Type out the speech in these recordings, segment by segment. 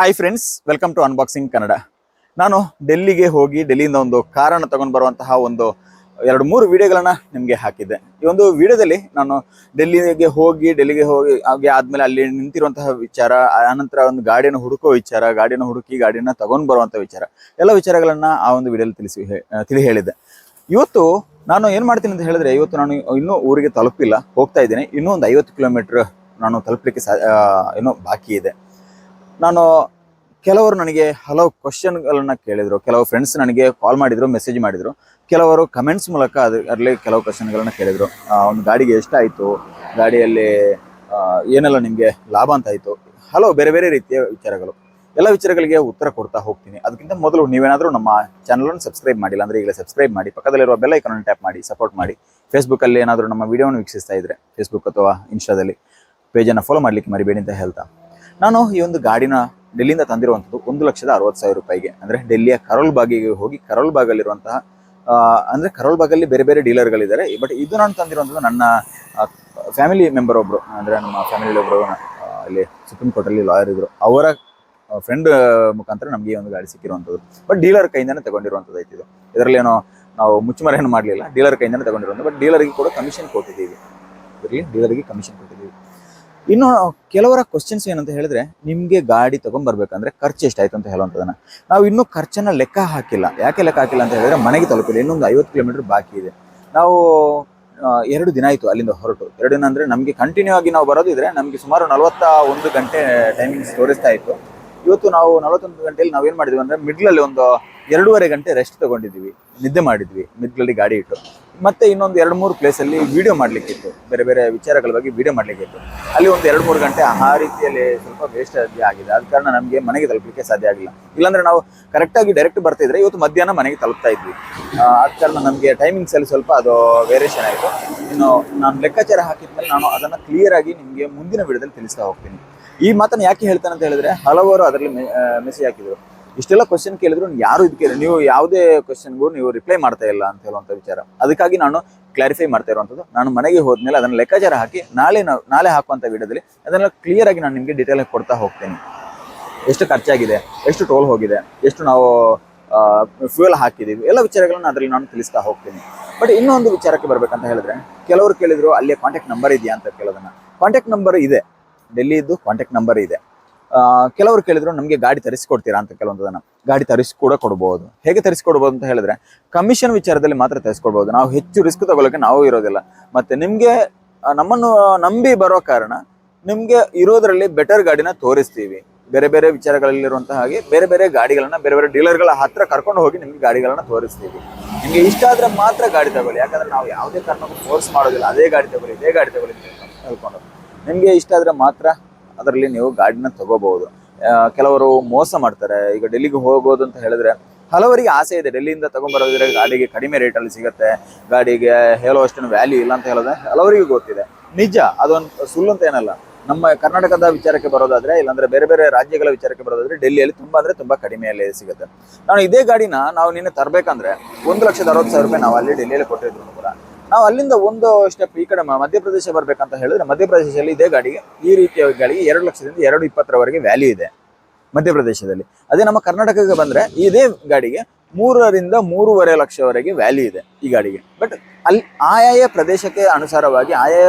Hi friends welcome to unboxing Kannada ನಾನು ಡೆಲ್ಲಿಗೆ ಹೋಗಿ ಡೆಲ್ಲಿಯಿಂದ ಒಂದು ಕಾರನ್ನು ತಗೊಂಡು ಬರುವಂತಹ ಒಂದು ಎರಡು ಮೂರು ವಿಡಿಯೋಗಳನ್ನು ನಿಮಗೆ ಹಾಕಿದ್ದೆ. ಈ ಒಂದು ವಿಡಿಯೋದಲ್ಲಿ ನಾನು ಡೆಲ್ಲಿಗೆ ಹೋಗಿ ಡೆಲ್ಲಿಗೆ ಹೋಗಿ ಹಾಗೆ ಆದಮೇಲೆ ಅಲ್ಲಿ ನಿಂತಿರುವಂತಹ ವಿಚಾರ, ಆನಂತರ ಒಂದು ಗಾಡಿಯನ್ನು ಹುಡುಕೋ ವಿಚಾರ, ಗಾಡಿಯನ್ನು ಹುಡುಕಿ ಗಾಡಿಯನ್ನು ತಗೊಂಡು ಬರುವಂಥ ವಿಚಾರ, ಎಲ್ಲ ವಿಚಾರಗಳನ್ನು ಆ ಒಂದು ವಿಡಿಯೋಲಿ ತಿಳಿಸಿ ತಿಳಿ ಹೇಳಿದ್ದೆ ಇವತ್ತು ನಾನು ಏನು ಮಾಡ್ತೀನಿ ಅಂತ ಹೇಳಿದ್ರೆ, ಇವತ್ತು ನಾನು ಇನ್ನೂ ಊರಿಗೆ ತಲುಪಿಲ್ಲ, ಹೋಗ್ತಾ ಇದ್ದೀನಿ. ಇನ್ನೂ ಒಂದು ಐವತ್ತು ಕಿಲೋಮೀಟ್ರ್ ನಾನು ತಲುಪಲಿಕ್ಕೆ ಸಾ ಏನೋ ಬಾಕಿ ಇದೆ. ನಾನು ಕೆಲವರು ನನಗೆ ಹಲವು ಕ್ವಶನ್ಗಳನ್ನ ಕೇಳಿದರು, ಕೆಲವು ಫ್ರೆಂಡ್ಸ್ ನನಗೆ ಕಾಲ್ ಮಾಡಿದರು ಮೆಸೇಜ್ ಮಾಡಿದರು. ಕೆಲವರು ಕಮೆಂಟ್ಸ್ ಮೂಲಕ ಅದು, ಅದರಲ್ಲಿ ಕೆಲವು ಕ್ವಶನ್ಗಳನ್ನ ಕೇಳಿದರು. ಒಂದು ಗಾಡಿಗೆ ಎಷ್ಟಾಯಿತು, ಗಾಡಿಯಲ್ಲಿ ಏನೆಲ್ಲ ನಿಮಗೆ ಲಾಭ ಅಂತ ಆಯಿತು. ಹಲವು ಬೇರೆ ಬೇರೆ ರೀತಿಯ ವಿಚಾರಗಳು. ಎಲ್ಲ ವಿಚಾರಗಳಿಗೆ ಉತ್ತರ ಕೊಡ್ತಾ ಹೋಗ್ತೀನಿ. ಅದಕ್ಕಿಂತ ಮೊದಲು ನೀವೇನಾದರೂ ನಮ್ಮ ಚಾನಲನ್ನು ಸಬ್ಸ್ಕ್ರೈಬ್ ಮಾಡಿಲ್ಲ ಅಂದರೆ ಈಗಲೇ ಸಬ್ಸ್ಕ್ರೈಬ್ ಮಾಡಿ, ಪಕ್ಕದಲ್ಲಿರುವ ಬೆಲ್ ಐಕನ್ ಟ್ಯಾಪ್ ಮಾಡಿ ಸಪೋರ್ಟ್ ಮಾಡಿ. ಫೇಸ್ಬುಕ್ಕಲ್ಲಿ ಏನಾದರೂ ನಮ್ಮ ವಿಡಿಯೋವನ್ನು ವೀಕ್ಷಿಸ್ತಾ ಇದ್ದರೆ ಫೇಸ್ಬುಕ್ ಅಥವಾ ಇನ್ಸ್ಟಾದಲ್ಲಿ ಪೇಜನ್ನು ಫಾಲೋ ಮಾಡಲಿಕ್ಕೆ ಮರಿಬೇಡಿ ಅಂತ ಹೇಳ್ತಾ. ನಾನು ಈ ಒಂದು ಗಾಡಿನ ಡೆಲ್ಲಿಯಿಂದ ತಂದಿರುವಂಥದ್ದು ಒಂದು ಲಕ್ಷದ ಅರವತ್ತು ಸಾವಿರ ರೂಪಾಯಿಗೆ. ಅಂದರೆ ಡೆಲ್ಲಿಯ ಕರೋಲ್ ಬಾಗಿಗೆ ಹೋಗಿ ಕರೋಲ್ ಬಾಗಲ್ಲಿರುವಂತಹ ಅಂದರೆ ಕರೋಲ್ ಬಾಗಲ್ಲಿ ಬೇರೆ ಬೇರೆ ಡೀಲರ್ಗಳಿದ್ದಾರೆ. ಬಟ್ ಇದು ನಾನು ತಂದಿರುವಂಥದ್ದು ನನ್ನ ಫ್ಯಾಮಿಲಿ ಮೆಂಬರ್ ಒಬ್ಬರು ಅಂದರೆ ನಮ್ಮ ಫ್ಯಾಮಿಲಿ ಒಬ್ಬರು ಇಲ್ಲಿ ಸುಪ್ರೀಂ ಕೋರ್ಟಲ್ಲಿ ಲಾಯರ್ ಇದ್ದರು ಅವರ ಫ್ರೆಂಡ್ ಮುಖಾಂತರ ನಮಗೆ ಒಂದು ಗಾಡಿ ಸಿಕ್ಕಿರುವಂಥದ್ದು. ಬಟ್ ಡೀಲರ್ ಕೈಯಿಂದನೇ ತಗೊಂಡಿರುವಂಥದ್ದು ಐತಿ ಇದು. ಇದರಲ್ಲಿ ಏನೋ ನಾವು ಮುಚ್ಚುಮರೆಯನ್ನು ಮಾಡಲಿಲ್ಲ. ಡೀಲರ್ ಕೈಯಿಂದನೇ ತಗೊಂಡಿರೋದು ಬಟ್ ಡೀಲರ್ಗೆ ಕೂಡ ಕಮಿಷನ್ ಕೊಟ್ಟಿದ್ದೀವಿ. ಇದರಲ್ಲಿ ಡೀಲರ್ಗೆ ಕಮಿಷನ್ ಕೊಟ್ಟಿದ್ದೀವಿ. ಇನ್ನು ಕೆಲವರ ಕ್ವಶನ್ಸ್ ಏನಂತ ಹೇಳಿದ್ರೆ, ನಿಮಗೆ ಗಾಡಿ ತಗೊಂಡ್ಬರ್ಬೇಕಂದ್ರೆ ಖರ್ಚು ಎಷ್ಟಾಯ್ತು ಅಂತ ಹೇಳುವಂಥದ್ದನ್ನ. ನಾವು ಇನ್ನೂ ಖರ್ಚನ್ನ ಲೆಕ್ಕ ಹಾಕಿಲ್ಲ. ಯಾಕೆ ಲೆಕ್ಕ ಹಾಕಿಲ್ಲ ಅಂತ ಹೇಳಿದ್ರೆ ಮನೆಗೆ ತಲುಪಿಲ್ಲ. ಇನ್ನೊಂದು ಐವತ್ತು ಕಿಲೋಮೀಟರ್ ಬಾಕಿ ಇದೆ. ನಾವು ಎರಡು ದಿನ ಆಯಿತು ಅಲ್ಲಿಂದ ಹೊರಟು. ಎರಡು ದಿನ ಅಂದರೆ ನಮಗೆ ಕಂಟಿನ್ಯೂ ಆಗಿ ನಾವು ಬರೋದಿದ್ರೆ ನಮಗೆ ಸುಮಾರು ನಲವತ್ತ ಒಂದು ಗಂಟೆ ಟೈಮಿಂಗ್ಸ್ ತೋರಿಸ್ತಾ ಇತ್ತು. ಇವತ್ತು ನಾವು ನಲವತ್ತೊಂದು ಗಂಟೆಯಲ್ಲಿ ನಾವು ಏನು ಮಾಡಿದ್ವಿ ಅಂದರೆ ಮಿಡ್ಲಲ್ಲಿ ಒಂದು ಎರಡೂವರೆ ಗಂಟೆ ರೆಸ್ಟ್ ತಗೊಂಡಿದ್ವಿ. ನಿದ್ದೆ ಮಾಡಿದ್ವಿ ಮಿಡ್ಲಲ್ಲಿ ಗಾಡಿ ಇಟ್ಟು. ಮತ್ತೆ ಇನ್ನೊಂದು ಎರಡು ಮೂರು ಪ್ಲೇಸಲ್ಲಿ ವಿಡಿಯೋ ಮಾಡಲಿಕ್ಕಿತ್ತು. ಬೇರೆ ಬೇರೆ ವಿಚಾರಗಳ ಬಗ್ಗೆ ವಿಡಿಯೋ ಮಾಡಲಿಕ್ಕಿತ್ತು. ಅಲ್ಲಿ ಒಂದು ಎರಡು ಮೂರು ಗಂಟೆ ಆ ರೀತಿಯಲ್ಲಿ ಸ್ವಲ್ಪ ವೇಸ್ಟ್ ಆಗಿದೆ. ಆದ ಕಾರಣ ನಮಗೆ ಮನೆಗೆ ತಲುಪಲಿಕ್ಕೆ ಸಾಧ್ಯ ಆಗಿಲ್ಲ. ಇಲ್ಲಾಂದರೆ ನಾವು ಕರೆಕ್ಟಾಗಿ ಡೈರೆಕ್ಟ್ ಬರ್ತಿದ್ರೆ ಇವತ್ತು ಮಧ್ಯಾಹ್ನ ಮನೆಗೆ ತಲುಪ್ತಾ ಇದ್ವಿ. ಆದ ಕಾರಣ ನಮಗೆ ಟೈಮಿಂಗ್ಸಲ್ಲಿ ಸ್ವಲ್ಪ ಅದು ವೇರಿಯೇಷನ್ ಆಯಿತು. ಇನ್ನು ನಾನು ಲೆಕ್ಕಾಚಾರ ಹಾಕಿದ್ಮೇಲೆ ನಾನು ಅದನ್ನು ಕ್ಲಿಯರ್ ಆಗಿ ನಿಮಗೆ ಮುಂದಿನ ವಿಡಿಯೋದಲ್ಲಿ ತಿಳಿಸ್ತಾ ಹೋಗ್ತೀನಿ. ಈ ಮಾತನ್ನು ಯಾಕೆ ಹೇಳ್ತಾನೆ ಅಂತ ಹೇಳಿದ್ರೆ ಹಲವರು ಅದರಲ್ಲಿ ಮೆಸೇಜ್ ಹಾಕಿದ್ರು. ಇಷ್ಟೆಲ್ಲ ಕ್ವಶನ್ ಕೇಳಿದ್ರು ಯಾರು ಇದಕ್ಕೆ ನೀವು ಯಾವುದೇ ಕ್ವಶನ್ಗೂ ನೀವು ರಿಪ್ಲೈ ಮಾಡ್ತಾ ಇಲ್ಲ ಅಂತ ಹೇಳುವಂಥ ವಿಚಾರ. ಅದಕ್ಕಾಗಿ ನಾನು ಕ್ಲಾರಿಫೈ ಮಾಡ್ತಾ ಇರುವಂಥದ್ದು ನಾನು ಮನೆಗೆ ಹೋದ್ಮೇಲೆ ಅದನ್ನು ಲೆಕ್ಕಾಚಾರ ಹಾಕಿ ನಾಳೆ ನಾಳೆ ಹಾಕುವಂಥ ವಿಡಿಯೋದಲ್ಲಿ ಅದನ್ನೆಲ್ಲ ಕ್ಲಿಯರ್ ಆಗಿ ನಾನು ನಿಮಗೆ ಡೀಟೇಲ್ ಆಗಿ ಕೊಡ್ತಾ ಹೋಗ್ತೀನಿ. ಎಷ್ಟು ಖರ್ಚಾಗಿದೆ, ಎಷ್ಟು ಟೋಲ್ ಹೋಗಿದೆ, ಎಷ್ಟು ನಾವು ಫ್ಯೂಯಲ್ ಹಾಕಿದ್ದೀವಿ ಎಲ್ಲ ವಿಚಾರಗಳನ್ನ ಅದರಲ್ಲಿ ನಾನು ತಿಳಿಸ್ತಾ ಹೋಗ್ತೀನಿ. ಬಟ್ ಇನ್ನೊಂದು ವಿಚಾರಕ್ಕೆ ಬರಬೇಕಂತ ಹೇಳಿದ್ರೆ, ಕೆಲವರು ಕೇಳಿದ್ರು ಅಲ್ಲೇ ಕಾಂಟ್ಯಾಕ್ಟ್ ನಂಬರ್ ಇದೆಯಾ? ಅಂತ ಕೇಳೋದನ್ನ. ಕಾಂಟ್ಯಾಕ್ಟ್ ನಂಬರ್ ಇದೆ. ಡೆಲ್ಲಿದು ಕಾಂಟ್ಯಾಕ್ಟ್ ನಂಬರ್ ಇದೆ. ಕೆಲವರು ಕೇಳಿದ್ರು, ನಮಗೆ ಗಾಡಿ ತರಿಸ್ಕೊಡ್ತೀರಾ? ಅಂತ ಕೆಲವೊಂದು ಜನ, ಗಾಡಿ ತರಿಸಿ ಕೂಡ ಕೊಡ್ಬೋದು. ಹೇಗೆ ತರಿಸ್ಕೊಡ್ಬೋದು ಅಂತ ಹೇಳಿದ್ರೆ ಕಮಿಷನ್ ವಿಚಾರದಲ್ಲಿ ಮಾತ್ರ ತರಿಸ್ಕೊಡ್ಬೋದು. ನಾವು ಹೆಚ್ಚು ರಿಸ್ಕ್ ತಗೊಳ್ಳೋಕೆ ನಾವು ಇರೋದಿಲ್ಲ. ಮತ್ತೆ ನಿಮಗೆ ನಮ್ಮನ್ನು ನಂಬಿ ಬರೋ ಕಾರಣ, ನಿಮಗೆ ಇರೋದರಲ್ಲಿ ಬೆಟರ್ ಗಾಡಿನ ತೋರಿಸ್ತೀವಿ. ಬೇರೆ ಬೇರೆ ವಿಚಾರಗಳಲ್ಲಿರುವಂತಹ ಹಾಗೆ, ಬೇರೆ ಬೇರೆ ಗಾಡಿಗಳನ್ನ, ಬೇರೆ ಬೇರೆ ಡೀಲರ್ಗಳ ಹತ್ರ ಕರ್ಕೊಂಡು ಹೋಗಿ ನಿಮ್ಗೆ ಗಾಡಿಗಳನ್ನ ತೋರಿಸ್ತೀವಿ. ನಿಮಗೆ ಇಷ್ಟ ಆದ್ರೆ ಮಾತ್ರ ಗಾಡಿ ತಗೊಳ್ಳಿ. ಯಾಕಂದ್ರೆ ನಾವು ಯಾವುದೇ ಕಾರಣಕ್ಕೂ ಫೋರ್ಸ್ ಮಾಡೋದಿಲ್ಲ. ಅದೇ ಗಾಡಿ ತಗೊಳ್ಳಿ, ಇದೇ ಗಾಡಿ ತಗೊಳ್ಳಿ ಅಂತ ಹೇಳ್ಕೊಂಡು. ನಿಮಗೆ ಇಷ್ಟ ಆದರೆ ಮಾತ್ರ ಅದರಲ್ಲಿ ನೀವು ಗಾಡಿನ ತಗೋಬಹುದು. ಕೆಲವರು ಮೋಸ ಮಾಡ್ತಾರೆ. ಈಗ ಡೆಲ್ಲಿಗೆ ಹೋಗೋದು ಅಂತ ಹೇಳಿದ್ರೆ ಹಲವರಿಗೆ ಆಸೆ ಇದೆ. ಡೆಲ್ಲಿಯಿಂದ ತೊಗೊಂಬರೋದ್ರೆ ಗಾಡಿಗೆ ಕಡಿಮೆ ರೇಟಲ್ಲಿ ಸಿಗುತ್ತೆ. ಗಾಡಿಗೆ ಹೇಳುವಷ್ಟು ವ್ಯಾಲ್ಯೂ ಇಲ್ಲ ಅಂತ ಹೇಳೋದು ಹಲವರಿಗೂ ಗೊತ್ತಿದೆ. ನಿಜ, ಅದೊಂದು ಸುಳ್ಳು ಅಂತ ಏನಲ್ಲ. ನಮ್ಮ ಕರ್ನಾಟಕದ ವಿಚಾರಕ್ಕೆ ಬರೋದಾದ್ರೆ, ಇಲ್ಲಾಂದ್ರೆ ಬೇರೆ ಬೇರೆ ರಾಜ್ಯಗಳ ವಿಚಾರಕ್ಕೆ ಬರೋದಾದ್ರೆ ಡೆಲ್ಲಿಯಲ್ಲಿ ತುಂಬಾ ಅಂದ್ರೆ ತುಂಬಾ ಕಡಿಮೆಯಲ್ಲಿ ಸಿಗುತ್ತೆ. ನಾನು ಇದೇ ಗಾಡಿನ ನಾವು ನಿನ್ನೆ ತರಬೇಕಂದ್ರೆ ಒಂದು ಲಕ್ಷದ ಅರವತ್ತು ಸಾವಿರ ರೂಪಾಯಿ ನಾವು ಅಲ್ಲಿ ಡೆಲ್ಲಿಯಲ್ಲಿ ಕೊಟ್ಟಿದ್ರು ಕೂಡ. ನಾವು ಅಲ್ಲಿಂದ ಒಂದು ಸ್ಟೆಪ್ ಈ ಕಡೆ ಮಧ್ಯಪ್ರದೇಶ ಬರ್ಬೇಕಂತ ಹೇಳಿದ್ರೆ ಮಧ್ಯಪ್ರದೇಶದಲ್ಲಿ ಇದೇ ಗಾಡಿಗೆ ಈ ರೀತಿಯ ಗಾಡಿಗೆ ಎರಡು ಲಕ್ಷದಿಂದ ಎರಡು ಇಪ್ಪತ್ತರವರೆಗೆ ವ್ಯಾಲ್ಯೂ ಇದೆ ಮಧ್ಯಪ್ರದೇಶದಲ್ಲಿ. ಅದೇ ನಮ್ಮ ಕರ್ನಾಟಕಕ್ಕೆ ಬಂದ್ರೆ ಇದೇ ಗಾಡಿಗೆ ಮೂರರಿಂದ ಮೂರುವರೆ ಲಕ್ಷವರೆಗೆ ವ್ಯಾಲ್ಯೂ ಇದೆ ಈ ಗಾಡಿಗೆ. ಬಟ್ ಅಲ್ಲಿ ಆಯಾಯ ಪ್ರದೇಶಕ್ಕೆ ಅನುಸಾರವಾಗಿ ಆಯಾಯ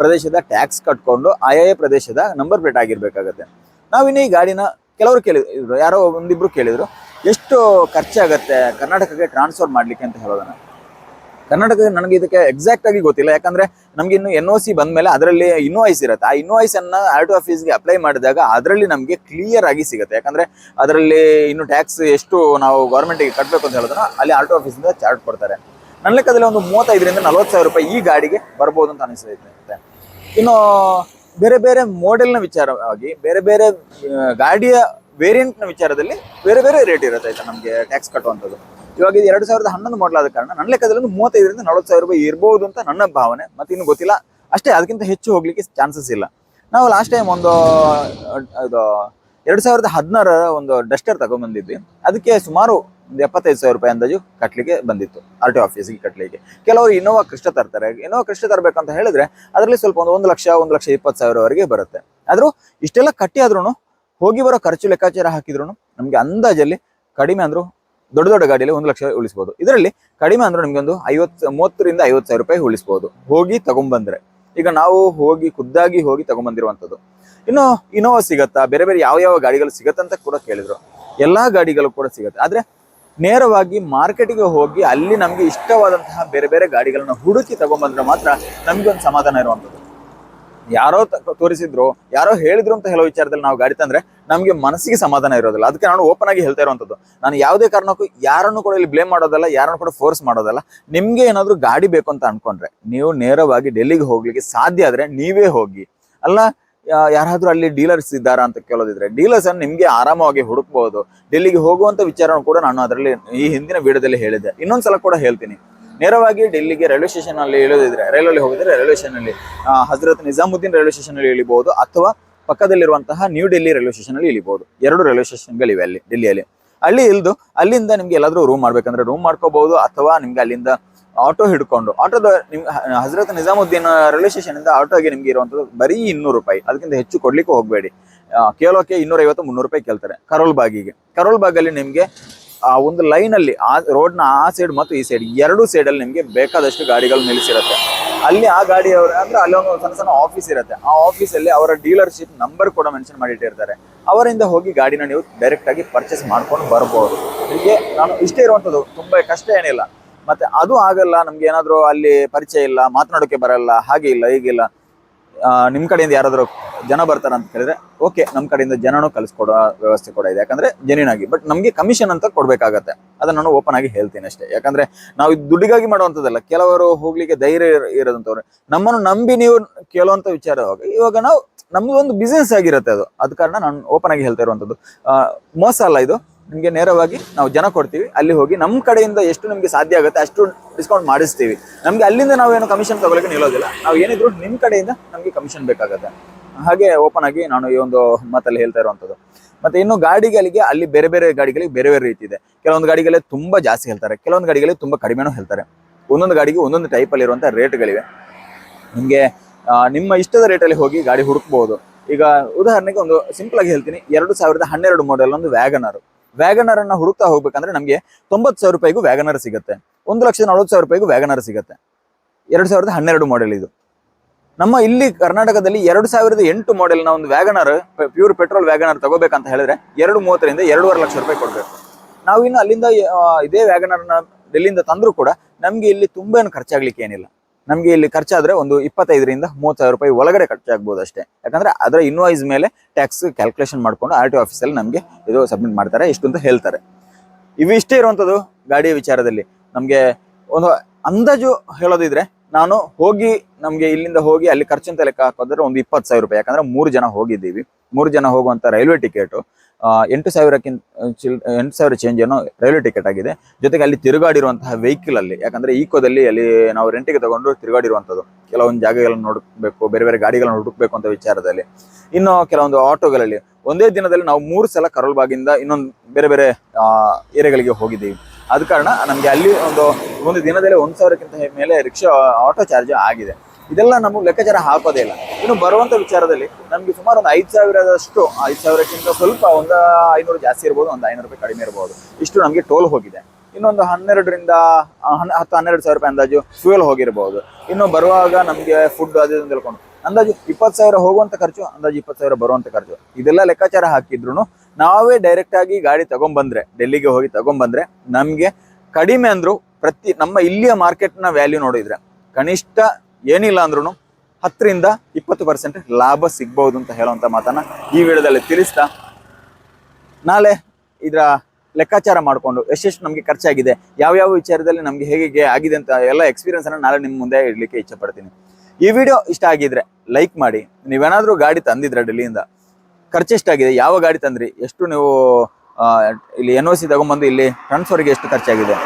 ಪ್ರದೇಶದ ಟ್ಯಾಕ್ಸ್ ಕಟ್ಕೊಂಡು ಆಯಾಯ ಪ್ರದೇಶದ ನಂಬರ್ ಪ್ಲೇಟ್ ಆಗಿರ್ಬೇಕಾಗತ್ತೆ. ನಾವಿನ್ನು ಈ ಗಾಡಿನ ಕೆಲವರು ಕೇಳಿದ್ರು, ಯಾರೋ ಒಂದಿಬ್ರು ಕೇಳಿದ್ರು, ಎಷ್ಟು ಖರ್ಚಾಗತ್ತೆ ಕರ್ನಾಟಕಕ್ಕೆ ಟ್ರಾನ್ಸ್ಫರ್ ಮಾಡ್ಲಿಕ್ಕೆ ಅಂತ ಹೇಳೋದನ್ನ. ಕರ್ನಾಟಕ ನನಗೆ ಇದಕ್ಕೆ ಎಕ್ಸಾಕ್ಟ್ ಆಗಿ ಗೊತ್ತಿಲ್ಲ. ಯಾಕಂದ್ರೆ ನಮ್ಗೆ ಇನ್ನು ಎನ್ ಒ ಸಿ ಬಂದ್ಮೇಲೆ ಅದರಲ್ಲಿ ಇನ್ವಾಯ್ಸ್ ಇರುತ್ತೆ. ಆ ಇನ್ವಾಯ್ಸ್ ಅನ್ನ ಆರ್ ಟಿ ಆಫೀಸ್ಗೆ ಅಪ್ಲೈ ಮಾಡಿದಾಗ ಅದರಲ್ಲಿ ನಮಗೆ ಕ್ಲಿಯರ್ ಆಗಿ ಸಿಗುತ್ತೆ. ಯಾಕಂದ್ರೆ ಅದರಲ್ಲಿ ಇನ್ನು ಟ್ಯಾಕ್ಸ್ ಎಷ್ಟು ನಾವು ಗೌರ್ಮೆಂಟ್ಗೆ ಕಟ್ಟಬೇಕು ಅಂತ ಹೇಳಿದ್ರೆ ಅಲ್ಲಿ ಆರ್ ಟಿ ಆಫೀಸಿಂದ ಚಾರ್ಟ್ ಕೊಡ್ತಾರೆ. ನನ್ನ ಲೆಕ್ಕದಲ್ಲಿ ಒಂದು ಮೂವತ್ತೈದರಿಂದ ನಲವತ್ತು ಸಾವಿರ ರೂಪಾಯಿ ಈ ಗಾಡಿಗೆ ಬರ್ಬೋದು ಅಂತ ಅನಿಸುತ್ತೆ. ಇನ್ನು ಬೇರೆ ಬೇರೆ ಮಾಡೆಲ್ನ ವಿಚಾರವಾಗಿ ಬೇರೆ ಬೇರೆ ಗಾಡಿಯ ವೇರಿಯಂಟ್ನ ವಿಚಾರದಲ್ಲಿ ಬೇರೆ ಬೇರೆ ರೇಟ್ ಇರುತ್ತೆ ಆಯ್ತಾ ನಮಗೆ ಟ್ಯಾಕ್ಸ್ ಕಟ್ಟುವಂಥದ್ದು ಇವಾಗ ಇದು ಎರಡು ಸಾವಿರದ ಹನ್ನೊಂದು ಮಾಡಲ್ ಆದ ಕಾರಣ ನನ್ನ ಲೆಕ್ಕದಲ್ಲಿ ಒಂದು ಮೂವತ್ತೈದರಿಂದ ನಲವತ್ತು ಸಾವಿರ ರೂಪಾಯಿ ಇರ್ಬೋದು ಅಂತ ನನ್ನ ಭಾವನೆ, ಮತ್ತೆ ಇನ್ನು ಗೊತ್ತಿಲ್ಲ. ಅಷ್ಟೇ, ಅದಕ್ಕಿಂತ ಹೆಚ್ಚು ಹೋಗ್ಲಿಕ್ಕೆ ಚಾನ್ಸಸ್ ಇಲ್ಲ. ನಾವು ಲಾಸ್ಟ್ ಟೈಮ್ ಒಂದು ಇದು ಎರಡು ಸಾವಿರದ ಹದಿನಾರರ ಒಂದು ಡಸ್ಟರ್ ತಗೊಂಡ್ಬಂದಿದ್ವಿ ಅದಕ್ಕೆ ಸುಮಾರು ಒಂದು ಎಪ್ಪತ್ತೈದು ಸಾವಿರ ರೂಪಾಯಿ ಅಂದಾಜು ಕಟ್ಟಲಿಕ್ಕೆ ಬಂದಿತ್ತು ಆರ್ ಟಿ ಆಫೀಸಿಗೆ ಕಟ್ಟಲಿಕ್ಕೆ ಕೆಲವರು ಇನೋವಾ ಕೃಷ್ಣ ತರ್ತಾರೆ. ಇನೋವಾ ಕೃಷ್ಣ ತರಬೇಕಂತ ಹೇಳಿದ್ರೆ ಅದರಲ್ಲಿ ಸ್ವಲ್ಪ ಒಂದು ಒಂದು ಲಕ್ಷ ಒಂದು ಲಕ್ಷ ಇಪ್ಪತ್ತು ಸಾವಿರವರೆಗೆ ಬರುತ್ತೆ. ಆದರೂ ಇಷ್ಟೆಲ್ಲ ಕಟ್ಟಿ ಆದ್ರೂ ಹೋಗಿ ಬರೋ ಖರ್ಚು ಲೆಕ್ಕಾಚಾರ ಹಾಕಿದ್ರು ನಮಗೆ ಅಂದಾಜಲ್ಲಿ ಕಡಿಮೆ ಅಂದ್ರು ದೊಡ್ಡ ದೊಡ್ಡ ಗಾಡಿಯಲ್ಲಿ ಒಂದು ಲಕ್ಷ ಉಳಿಸ್ಬೋದು. ಇದರಲ್ಲಿ ಕಡಿಮೆ ಅಂದ್ರೆ ನಿಮ್ಗೆ ಒಂದು ಐವತ್ತು ಮೂವತ್ತರಿಂದ ಐವತ್ತು ಸಾವಿರ ರೂಪಾಯಿ ಉಳಿಸ್ಬೋದು. ಹೋಗಿ ತಗೊಂಡ್ಬಂದ್ರೆ ಈಗ ನಾವು ಹೋಗಿ, ಖುದ್ದಾಗಿ ಹೋಗಿ ತಗೊಂಡ್ಬಂದಿರುವಂಥದ್ದು ಇನ್ನು ಇನೋವಾ ಸಿಗತ್ತಾ? ಬೇರೆ ಬೇರೆ ಯಾವ ಯಾವ ಗಾಡಿಗಳು ಸಿಗತ್ತಂತ ಕೂಡ ಕೇಳಿದ್ರು. ಎಲ್ಲಾ ಗಾಡಿಗಳು ಕೂಡ ಸಿಗತ್ತೆ. ಆದ್ರೆ ನೇರವಾಗಿ ಮಾರ್ಕೆಟಿಗೆ ಹೋಗಿ ಅಲ್ಲಿ ನಮಗೆ ಇಷ್ಟವಾದಂತಹ ಬೇರೆ ಬೇರೆ ಗಾಡಿಗಳನ್ನ ಹುಡುಕಿ ತಗೊಂಡ್ಬಂದ್ರೆ ಮಾತ್ರ ನಮ್ಗೆ ಒಂದು ಸಮಾಧಾನ ಇರುವಂಥದ್ದು. ಯಾರೋ ತೋರಿಸಿದ್ರು, ಯಾರೋ ಹೇಳಿದ್ರು ಅಂತ ಹೇಳೋ ವಿಚಾರದಲ್ಲಿ ನಾವು ಗಾಡಿ ತಂದ್ರೆ ನಮಗೆ ಮನಸ್ಸಿಗೆ ಸಮಾಧಾನ ಇರೋದಿಲ್ಲ. ಅದಕ್ಕೆ ನಾನು ಓಪನ್ ಆಗಿ ಹೇಳ್ತಾ ಇರುವಂತದ್ದು ನಾನು ಯಾವುದೇ ಕಾರಣಕ್ಕೂ ಯಾರನ್ನು ಕೂಡ ಇಲ್ಲಿ ಬ್ಲೇಮ್ ಮಾಡೋದಲ್ಲ, ಯಾರನ್ನು ಕೂಡ ಫೋರ್ಸ್ ಮಾಡೋದಲ್ಲ. ನಿಮ್ಗೆ ಏನಾದ್ರು ಗಾಡಿ ಬೇಕು ಅಂತ ಅನ್ಕೊಂಡ್ರೆ, ನೀವು ನೇರವಾಗಿ ಡೆಲ್ಲಿಗೆ ಹೋಗ್ಲಿಕ್ಕೆ ಸಾಧ್ಯ ಆದ್ರೆ ನೀವೇ ಹೋಗಿ. ಅಲ್ಲ ಯಾರಾದರೂ ಅಲ್ಲಿ ಡೀಲರ್ಸ್ ಇದ್ದಾರಾ ಅಂತ ಕೇಳೋದಿದ್ರೆ ಡೀಲರ್ಸ್ ಅನ್ನು ನಿಮ್ಗೆ ಆರಾಮವಾಗಿ ಹುಡುಕ್ಬಹುದು ಡೆಲ್ಲಿಗೆ ಹೋಗುವಂತ ವಿಚಾರ ಕೂಡ ನಾನು ಅದರಲ್ಲಿ ಈ ಹಿಂದಿನ ವಿಡಿಯೋದಲ್ಲಿ ಹೇಳಿದ್ದೆ. ಇನ್ನೊಂದ್ಸಲ ಕೂಡ ಹೇಳ್ತೀನಿ. ನೇರವಾಗಿ ಡೆಲ್ಲಿಗೆ ರೈಲ್ವೆ ಸ್ಟೇಷನ್ ಅಲ್ಲಿ ಇಳಿದಿದ್ರೆ, ರೈಲಲ್ಲಿ ಹೋಗಿದ್ರೆ ರೈಲ್ವೆ ಸ್ಟೇಷನ್ ಅಲ್ಲಿ ಹಜರತ್ ನಿಜಾಮುದ್ದೀನ್ ರೈಲ್ವೆ ಸ್ಟೇಷನ್ ಅಲ್ಲಿ ಇಳಿಬಹುದು ಅಥವಾ ಪಕ್ಕದಲ್ಲಿರುವಂತಹ ನ್ಯೂ ಡೆಲ್ಲಿ ರೈಲ್ವೆ ಸ್ಟೇಷನ್ ಅಲ್ಲಿ ಇಳಿಬಹುದು. ಎರಡು ರೈಲ್ವೆ ಸ್ಟೇಷನ್ಗಳಿವೆ ಅಲ್ಲಿ, ಡೆಲ್ಲಿಯಲ್ಲಿ. ಅಲ್ಲಿ ಇಲ್ದು ಅಲ್ಲಿಂದ ನಿಮ್ಗೆ ಎಲ್ಲಾದ್ರೂ ರೂಮ್ ಮಾಡ್ಬೇಕಂದ್ರೆ ರೂಮ್ ಮಾಡ್ಕೋಬಹುದು ಅಥವಾ ನಿಮ್ಗೆ ಅಲ್ಲಿಂದ ಆಟೋ ಹಿಡ್ಕೊಂಡು ಆಟೋದ ನಿಮ್, ಹಜರತ್ ನಿಜಾಮುದ್ದೀನ್ ರೈಲ್ವೆ ಸ್ಟೇಷನ್ ಇಂದ ಆಟೋಗೆ ನಿಮ್ಗೆ ಇರುವಂತದ್ದು ಬರೀ ಇನ್ನೂರು ರೂಪಾಯಿ, ಅದಕ್ಕಿಂತ ಹೆಚ್ಚು ಕೊಡ್ಲಿಕ್ಕೆ ಹೋಗಬೇಡಿ. ಕೇಳೋಕೆ ಇನ್ನೂರ ಐವತ್ತು ಮುನ್ನೂರು ರೂಪಾಯಿ ಕೇಳ್ತಾರೆ, ಕರೋಲ್ ಬಾಗಿಗೆ. ಕರೋಲ್ ಬಾಗಲ್ಲಿ ನಿಮ್ಗೆ ಆ ಒಂದು ಲೈನ್ ಅಲ್ಲಿ, ಆ ರೋಡ್ನ ಆ ಸೈಡ್ ಮತ್ತು ಈ ಸೈಡ್ ಎರಡು ಸೈಡ್ ಅಲ್ಲಿ ನಿಮ್ಗೆ ಬೇಕಾದಷ್ಟು ಗಾಡಿಗಳು ನಿಲ್ಲಿಸಿರುತ್ತೆ. ಅಲ್ಲಿ ಆ ಗಾಡಿಯವರು ಅಂದ್ರೆ ಅಲ್ಲಿ ಒಂದು ಸಣ್ಣ ಸಣ್ಣ ಆಫೀಸ್ ಇರುತ್ತೆ. ಆ ಆಫೀಸ್ ಅಲ್ಲಿ ಅವರ ಡೀಲರ್ಶಿಪ್ ನಂಬರ್ ಕೂಡ ಮೆನ್ಷನ್ ಮಾಡಿಟ್ಟಿರ್ತಾರೆ. ಅವರಿಂದ ಹೋಗಿ ಗಾಡಿನ ನೀವು ಡೈರೆಕ್ಟ್ ಆಗಿ ಪರ್ಚೇಸ್ ಮಾಡ್ಕೊಂಡು ಬರಬಹುದು ಹೀಗೆ ನಾನು ಇಷ್ಟೇ ಇರುವಂಥದ್ದು. ತುಂಬಾ ಕಷ್ಟ ಏನಿಲ್ಲ. ಮತ್ತೆ ಅದು ಆಗಲ್ಲ, ನಮ್ಗೆ ಏನಾದರೂ ಅಲ್ಲಿ ಪರಿಚಯ ಇಲ್ಲ, ಮಾತನಾಡೋಕೆ ಬರಲ್ಲ, ಹಾಗೆ ಇಲ್ಲ ಹೀಗಿಲ್ಲ ಆ, ನಿಮ್ ಕಡೆಯಿಂದ ಯಾರಾದ್ರು ಜನ ಬರ್ತಾರ ಅಂತ ಕೇಳಿದ್ರೆ ಓಕೆ ನಮ್ಮ ಕಡೆಯಿಂದ ಜನನೂ ಕಲಿಸ್ಕೊಡೋ ವ್ಯವಸ್ಥೆ ಕೂಡ ಇದೆ. ಯಾಕಂದ್ರೆ ಜೆನ್ಯೂನ್ ಆಗಿ ಬಟ್ ನಮಗೆ ಕಮಿಷನ್ ಅಂತ ಕೊಡಬೇಕಾಗತ್ತೆ. ಅದನ್ನ ನಾನು ಓಪನ್ ಆಗಿ ಹೇಳ್ತೀನಿ ಅಷ್ಟೇ. ಯಾಕಂದ್ರೆ ನಾವು ಇದು ದುಡ್ಡಿಗಾಗಿ ಮಾಡುವಂಥದ್ದಲ್ಲ. ಕೆಲವರು ಹೋಗ್ಲಿಕ್ಕೆ ಧೈರ್ಯ ಇರೋದಂಥವ್ರು ನಮ್ಮನ್ನು ನಂಬಿ ನೀವು ಕೇಳುವಂಥ ವಿಚಾರ ಇವಾಗ ನಾವು ನಮ್ದು ಒಂದು ಬಿಸ್ನೆಸ್ ಆಗಿರುತ್ತೆ ಅದು. ಅದ ಕಾರಣ ನಾನು ಓಪನ್ ಆಗಿ ಹೇಳ್ತಾ ಇರುವಂಥದ್ದು. ಮೋಸ ಅಲ್ಲ ಇದು. ನಿಮ್ಗೆ ನೇರವಾಗಿ ನಾವು ಜನ ಕೊಡ್ತೀವಿ. ಅಲ್ಲಿ ಹೋಗಿ ನಮ್ಮ ಕಡೆಯಿಂದ ಎಷ್ಟು ನಿಮಗೆ ಸಾಧ್ಯ ಆಗುತ್ತೆ ಅಷ್ಟು ಡಿಸ್ಕೌಂಟ್ ಮಾಡಿಸ್ತೀವಿ. ನಮಗೆ ಅಲ್ಲಿಂದ ನಾವೇನು ಕಮಿಷನ್ ತಗೊಳಕ್ಕೆ ನಿಲ್ಲೋದಿಲ್ಲ. ನಾವು ಏನಿದ್ರು ನಿಮ್ಮ ಕಡೆಯಿಂದ ನಮಗೆ ಕಮಿಷನ್ ಬೇಕಾಗುತ್ತೆ. ಹಾಗೆ ಓಪನ್ ಆಗಿ ನಾನು ಈ ಒಂದು ಮಾತಲ್ಲಿ ಹೇಳ್ತಾ ಇರುವಂಥದ್ದು. ಮತ್ತೆ ಇನ್ನು ಗಾಡಿಗಳಿಗೆ ಅಲ್ಲಿ ಬೇರೆ ಬೇರೆ ಗಾಡಿಗಳಿಗೆ ಬೇರೆ ಬೇರೆ ರೀತಿ ಇದೆ. ಕೆಲವೊಂದು ಗಾಡಿಗಳೇ ತುಂಬ ಜಾಸ್ತಿ ಹೇಳ್ತಾರೆ. ಕೆಲವೊಂದು ಗಾಡಿಗಳಿಗೆ ತುಂಬ ಕಡಿಮೆನೂ ಹೇಳ್ತಾರೆ. ಒಂದೊಂದು ಗಾಡಿಗೆ ಒಂದೊಂದು ಟೈಪ್ ಅಲ್ಲಿ ಇರುವಂತ ರೇಟ್ಗಳಿವೆ ನಿಮಗೆ ನಿಮ್ಮ ಇಷ್ಟದ ರೇಟಲ್ಲಿ ಹೋಗಿ ಗಾಡಿ ಹುಡುಕ್ಬೋದು. ಈಗ ಉದಾಹರಣೆಗೆ ಒಂದು ಸಿಂಪಲ್ ಆಗಿ ಹೇಳ್ತೀನಿ. ಎರಡು ಸಾವಿರದ ಹನ್ನೆರಡು ಮಾಡೆಲ್ ಒಂದು ವ್ಯಾಗನರ್ ವ್ಯಾಗನರ್ ಅನ್ನ ಹುಡುಕ್ತಾ ಹೋಗ್ಬೇಕಂದ್ರೆ ನಮಗೆ ತೊಂಬತ್ತು ಸಾವಿರ ರೂಪಾಯಿಗೂ ವ್ಯಾಗನರ್ ಸಿಗುತ್ತೆ. ಒಂದು ಲಕ್ಷದ ನಲವತ್ತು ಸಾವಿರ ರೂಪಾಯಿಗೂ ವ್ಯಾಗನರ್ ಸಿಗುತ್ತೆ. ಎರಡು ಸಾವಿರದ ಹನ್ನೆರಡು ಮಾಡೆಲ್ ಇದು. ನಮ್ಮ ಇಲ್ಲಿ ಕರ್ನಾಟಕದಲ್ಲಿ ಎರಡು ಸಾವಿರದ ಎಂಟು ಮಾಡೆಲ್ನ ಒಂದು ವ್ಯಾಗನರ್ ಪ್ಯೂರ್ ಪೆಟ್ರೋಲ್ ವ್ಯಾಗನರ್ ತಗೋಬೇಕಂತ ಹೇಳಿದ್ರೆ ಎರಡು ಮೂವತ್ತರಿಂದ ಎರಡೂವರೆ ಲಕ್ಷ ರೂಪಾಯಿ ಕೊಡಬೇಕು. ನಾವು ಇನ್ನು ಅಲ್ಲಿಂದ ಇದೇ ವ್ಯಾಗನರ್ನ ಡೆಲ್ಲಿಂದ ತಂದರೂ ಕೂಡ ನಮಗೆ ಇಲ್ಲಿ ತುಂಬ ಏನು ಖರ್ಚಾಗ್ಲಿಕ್ಕೆ ಏನಿಲ್ಲ. ನಮ್ಗೆ ಇಲ್ಲಿ ಖರ್ಚಾದ್ರೆ ಒಂದು ಇಪ್ಪತ್ತೈದರಿಂದ ಮೂವತ್ತು ಸಾವಿರ ರೂಪಾಯಿ ಒಳಗಡೆ ಖರ್ಚಾಗ್ಬೋದು ಅಷ್ಟೇ. ಯಾಕಂದ್ರೆ ಅದರ ಇನ್ವಾಯ್ಸ್ ಮೇಲೆ ಟ್ಯಾಕ್ಸ್ ಕ್ಯಾಲ್ಕುಲೇಷನ್ ಮಾಡ್ಕೊಂಡು ಆರ್ ಟಿ ಆಫೀಸಲ್ಲಿ ನಮಗೆ ಇದು ಸಬ್ಮಿಟ್ ಮಾಡ್ತಾರೆ, ಇಷ್ಟು ಅಂತ ಹೇಳ್ತಾರೆ. ಇವಿಷ್ಟೇ ಇರುವಂಥದ್ದು ಗಾಡಿಯ ವಿಚಾರದಲ್ಲಿ. ನಮಗೆ ಒಂದು ಅಂದಾಜು ಹೇಳೋದಿದ್ರೆ ನಾನು ಹೋಗಿ ನಮಗೆ ಇಲ್ಲಿಂದ ಹೋಗಿ ಅಲ್ಲಿ ಖರ್ಚು ಅಂತ ಲೆಕ್ಕ ಹಾಕೋದ್ರೆ ಒಂದು ಇಪ್ಪತ್ತು ಸಾವಿರ ರೂಪಾಯಿ. ಯಾಕಂದ್ರೆ ಮೂರು ಜನ ಹೋಗಿದ್ದೀವಿ. ಮೂರು ಜನ ಹೋಗುವಂಥ ರೈಲ್ವೆ ಟಿಕೆಟು. ಎಂಟು ಸಾವಿರಕ್ಕಿಂತ ಚಿಲ್, ಎಂಟು ಸಾವಿರ ಚೇಂಜ್ ಏನೋ ರೈಲ್ವೆ ಟಿಕೆಟ್ ಆಗಿದೆ. ಜೊತೆಗೆ ಅಲ್ಲಿ ತಿರುಗಾಡಿರುವಂತಹ ವೆಹಿಕಲ್ ಅಲ್ಲಿ, ಯಾಕಂದ್ರೆ ಈಕೋದಲ್ಲಿ ಅಲ್ಲಿ ನಾವು ರೆಂಟಿಗೆ ತಗೊಂಡು ತಿರುಗಾಡಿರುವಂಥದ್ದು. ಕೆಲವೊಂದು ಜಾಗಗಳನ್ನು ನೋಡಬೇಕು, ಬೇರೆ ಬೇರೆ ಗಾಡಿಗಳನ್ನು ಹುಡುಕ್ಬೇಕು ಅಂತ ವಿಚಾರದಲ್ಲಿ. ಇನ್ನು ಕೆಲವೊಂದು ಆಟೋಗಳಲ್ಲಿ, ಒಂದೇ ದಿನದಲ್ಲಿ ನಾವು ಮೂರು ಸಲ ಕರೋಲ್ಬಾಗಿಂದ ಇನ್ನೊಂದು ಬೇರೆ ಬೇರೆ ಏರಿಯಾಗಳಿಗೆ ಹೋಗಿದ್ದೀವಿ. ಆದ ಕಾರಣ ನಮಗೆ ಅಲ್ಲಿ ಒಂದು ಒಂದು ದಿನದಲ್ಲಿ ಒಂದು ಸಾವಿರಕ್ಕಿಂತ ಮೇಲೆ ರಿಕ್ಷಾ, ಆಟೋ ಚಾರ್ಜ್ ಆಗಿದೆ. ಇದೆಲ್ಲ ನಮಗೆ ಲೆಕ್ಕಾಚಾರ ಹಾಕೋದೇ ಇಲ್ಲ. ಇನ್ನು ಬರುವಂತ ವಿಚಾರದಲ್ಲಿ ನಮಗೆ ಸುಮಾರು ಒಂದು ಐದು ಸಾವಿರದಷ್ಟು, ಐದು ಸಾವಿರಕ್ಕಿಂತ ಸ್ವಲ್ಪ ಒಂದು ಐನೂರು ಜಾಸ್ತಿ ಇರ್ಬೋದು, ಒಂದು ಐನೂರು ರೂಪಾಯಿ ಕಡಿಮೆ ಇರ್ಬೋದು. ಇಷ್ಟು ನಮಗೆ ಟೋಲ್ ಹೋಗಿದೆ. ಇನ್ನೊಂದು ಹನ್ನೆರಡರಿಂದ ಹನ್- ಹತ್ತು, ಹನ್ನೆರಡು ಸಾವಿರ ರೂಪಾಯಿ ಅಂದಾಜು ಫ್ಯೂಯಲ್ ಹೋಗಿರ್ಬೋದು. ಇನ್ನು ಬರುವಾಗ ನಮಗೆ ಫುಡ್ ಅದು ತಿಳ್ಕೊಂಡು. ಅಂದಾಜು ಇಪ್ಪತ್ತು ಸಾವಿರ ಹೋಗುವಂಥ ಖರ್ಚು, ಅಂದಾಜು ಇಪ್ಪತ್ತು ಸಾವಿರ ಬರುವಂಥ ಖರ್ಚು. ಇದೆಲ್ಲ ಲೆಕ್ಕಾಚಾರ ಹಾಕಿದ್ರು ನಾವೇ ಡೈರೆಕ್ಟಾಗಿ ಗಾಡಿ ತೊಗೊಂಬಂದ್ರೆ, ಡೆಲ್ಲಿಗೆ ಹೋಗಿ ತೊಗೊಂಬಂದ್ರೆ ನಮಗೆ ಕಡಿಮೆ ಅಂದರೂ ಪ್ರತಿ, ನಮ್ಮ ಇಲ್ಲಿಯ ಮಾರ್ಕೆಟ್ನ ವ್ಯಾಲ್ಯೂ ನೋಡಿದರೆ ಕನಿಷ್ಠ ಏನಿಲ್ಲ ಅಂದ್ರೂ ಹತ್ತರಿಂದ ಇಪ್ಪತ್ತು ಪರ್ಸೆಂಟ್ ಲಾಭ ಸಿಗ್ಬಹುದು ಅಂತ ಹೇಳುವಂಥ ಮಾತನ್ನ ಈ ವಿಡಿಯೋದಲ್ಲಿ ತಿಳಿಸ್ತಾ ನಾಳೆ ಇದರ ಲೆಕ್ಕಾಚಾರ ಮಾಡಿಕೊಂಡು ಎಷ್ಟೆಷ್ಟು ನಮಗೆ ಖರ್ಚಾಗಿದೆ, ಯಾವ್ಯಾವ ವಿಚಾರದಲ್ಲಿ ನಮಗೆ ಹೇಗೆ ಆಗಿದೆ ಅಂತ ಎಲ್ಲ ಎಕ್ಸ್ಪೀರಿಯನ್ಸ್ ಅನ್ನ ನಾಳೆ ನಿಮ್ಮ ಮುಂದೆ ಇಡ್ಲಿಕ್ಕೆ ಇಚ್ಛೆ ಪಡ್ತೀನಿ. ಈ ವಿಡಿಯೋ ಇಷ್ಟ ಆಗಿದ್ರೆ ಲೈಕ್ ಮಾಡಿ, ನೀವೇನಾದ್ರೂ ಗಾಡಿ ತಂದಿದ್ರೆ ಡೆಲ್ಲಿಯಿಂದ, ಖರ್ಚು ಎಷ್ಟಾಗಿದೆ, ಯಾವ ಗಾಡಿ ತಂದ್ರಿ, ಎಷ್ಟು ನೀವು ಇಲ್ಲಿ ಎನ್ ಒ ಸಿ ತಗೊಂಬಂದು ಇಲ್ಲಿ ಟ್ರಾನ್ಸ್ಫರ್ಗೆ ಎಷ್ಟು ಖರ್ಚಾಗಿದೆ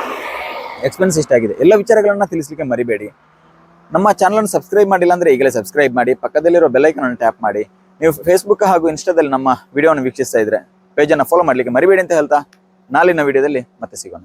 ಎಕ್ಸ್ಪೆನ್ಸ್ ಎಷ್ಟಾಗಿದೆ, ಎಲ್ಲ ವಿಚಾರಗಳನ್ನು ತಿಳಿಸ್ಲಿಕ್ಕೆ ಮರಿಬೇಡಿ. ನಮ್ಮ ಚಾನಲನ್ನು ಸಬ್ಸ್ಕ್ರೈಬ್ ಮಾಡಿಲ್ಲ ಅಂದ್ರೆ ಈಗಲೇ ಸಬ್ಸ್ಕ್ರೈಬ್ ಮಾಡಿ, ಪಕ್ಕದಲ್ಲಿರೋ ಬೆಲ್ಲೈಕನ್ ಅನ್ನು ಟ್ಯಾಪ್ ಮಾಡಿ. ನೀವು ಫೇಸ್ಬುಕ್ ಹಾಗೂ ಇನ್ಸ್ಟಾದಲ್ಲಿ ನಮ್ಮ ವಿಡಿಯೋವನ್ನು ವೀಕ್ಷಿಸ್ತಾ ಇದ್ರೆ ಪೇಜನ್ನು ಫಾಲೋ ಮಾಡ್ಲಿಕ್ಕೆ ಮರಿಬೇಡಿ ಅಂತ ಹೇಳ್ತಾ ನಾಳಿನ ವಿಡಿಯೋದಲ್ಲಿ ಮತ್ತೆ ಸಿಗೋಣ.